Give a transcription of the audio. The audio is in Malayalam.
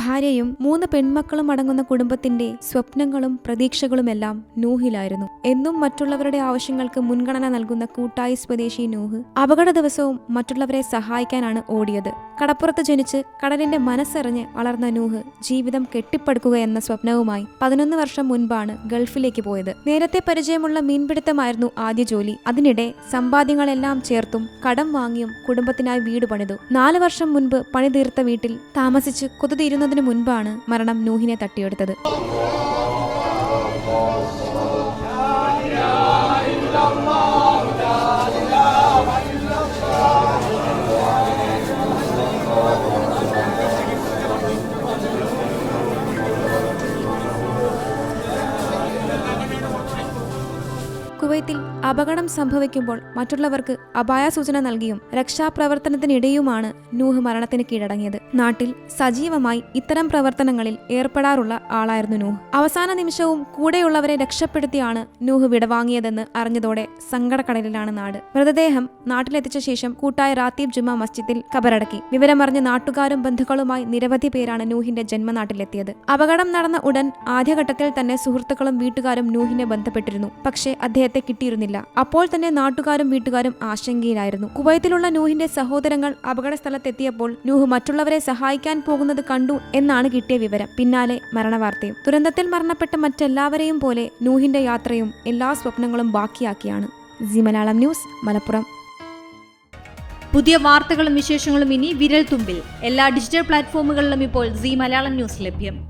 ഭാര്യയും മൂന്ന് പെൺമക്കളും അടങ്ങുന്ന കുടുംബത്തിന്റെ സ്വപ്നങ്ങളും പ്രതീക്ഷകളുമെല്ലാം നൂഹിലായിരുന്നു. എന്നും മറ്റുള്ളവരുടെ ആവശ്യങ്ങൾക്ക് മുൻഗണന നൽകുന്ന കൂട്ടായി സ്വദേശി നൂഹ് അപകട ദിവസവും മറ്റുള്ളവരെ സഹായിക്കാനാണ് ഓടിയത്. കടപ്പുറത്ത് ജനിച്ച് കടലിന്റെ മനസ്സറിഞ്ഞ് വളർന്ന നൂഹ് ജീവിതം കെട്ടിപ്പടുക്കുക എന്ന സ്വപ്നവുമായി പതിനൊന്ന് വർഷം മുൻപാണ് ഗൾഫിലേക്ക് പോയത്. നേരത്തെ പരിചയമുള്ള മീൻപിടുത്തമായിരുന്നു ആദ്യ ജോലി. അതിനിടെ സമ്പാദ്യങ്ങളെല്ലാം ചേർത്തും കടം വാങ്ങിയും കുടുംബത്തിനായി വീട് പണിതു. നാല് വർഷം മുൻപ് പണി തീർത്ത വീട്ടിൽ താമസിച്ച് കൊതുതീരുന്നതിനു മുൻപാണ് മരണം നൂഹിനെ തട്ടിയെടുത്തത്. കുവൈത്തിൽ അപകടം സംഭവിക്കുമ്പോൾ മറ്റുള്ളവർക്ക് അപായ സൂചന നൽകിയും രക്ഷാപ്രവർത്തനത്തിനിടെയുമാണ് നൂഹ് മരണത്തിന് കീഴടങ്ങിയത്. നാട്ടിൽ സജീവമായി ഇത്തരം പ്രവർത്തനങ്ങളിൽ ഏർപ്പെടാറുള്ള ആളായിരുന്നു നൂഹ്. അവസാന നിമിഷവും കൂടെയുള്ളവരെ രക്ഷപ്പെടുത്തിയാണ് നൂഹ് വിടവാങ്ങിയതെന്ന് അറിഞ്ഞതോടെ സങ്കടക്കടലിലാണ് നാട്. മൃതദേഹം നാട്ടിലെത്തിച്ച ശേഷം കൂട്ടായ റാത്തീബ് ജുമാ മസ്ജിദിൽ കബറടക്കി വിവരമറിഞ്ഞ നാട്ടുകാരും ബന്ധുക്കളുമായി നിരവധി പേരാണ് നൂഹിന്റെ ജന്മനാട്ടിലെത്തിയത്. അപകടം നടന്ന ഉടൻ ആദ്യഘട്ടത്തിൽ തന്നെ സുഹൃത്തുക്കളും വീട്ടുകാരും നൂഹിനെ ബന്ധപ്പെട്ടിരുന്നു. പക്ഷേ അദ്ദേഹത്തെ കിട്ടിയിരുന്നില്ല. അപ്പോൾ തന്നെ നാട്ടുകാരും വീട്ടുകാരും ആശങ്കയിലായിരുന്നു. കുവൈത്തിലുള്ള നൂഹിന്റെ സഹോദരങ്ങൾ അപകട സ്ഥലത്തെത്തിയപ്പോൾ നൂഹ് മറ്റുള്ളവരെ സഹായിക്കാൻ പോകുന്നത് കണ്ടു എന്നാണ് കിട്ടിയ വിവരം. പിന്നാലെ മരണവാർത്തയും. ദുരന്തത്തിൽ മരണപ്പെട്ട മറ്റെല്ലാവരെയും പോലെ നൂഹിന്റെ യാത്രയും എല്ലാ സ്വപ്നങ്ങളും ബാക്കിയാക്കിയാണ്. G Malayalam news Malappuram. പുതിയ വാർത്തകളും വിശേഷങ്ങളും ഇനി വിരൽ തുമ്പിൽ. എല്ലാ ഡിജിറ്റൽ പ്ലാറ്റ്ഫോമുകളിലും ഇപ്പോൾ സി മലയാളം ന്യൂസ് ലഭ്യം.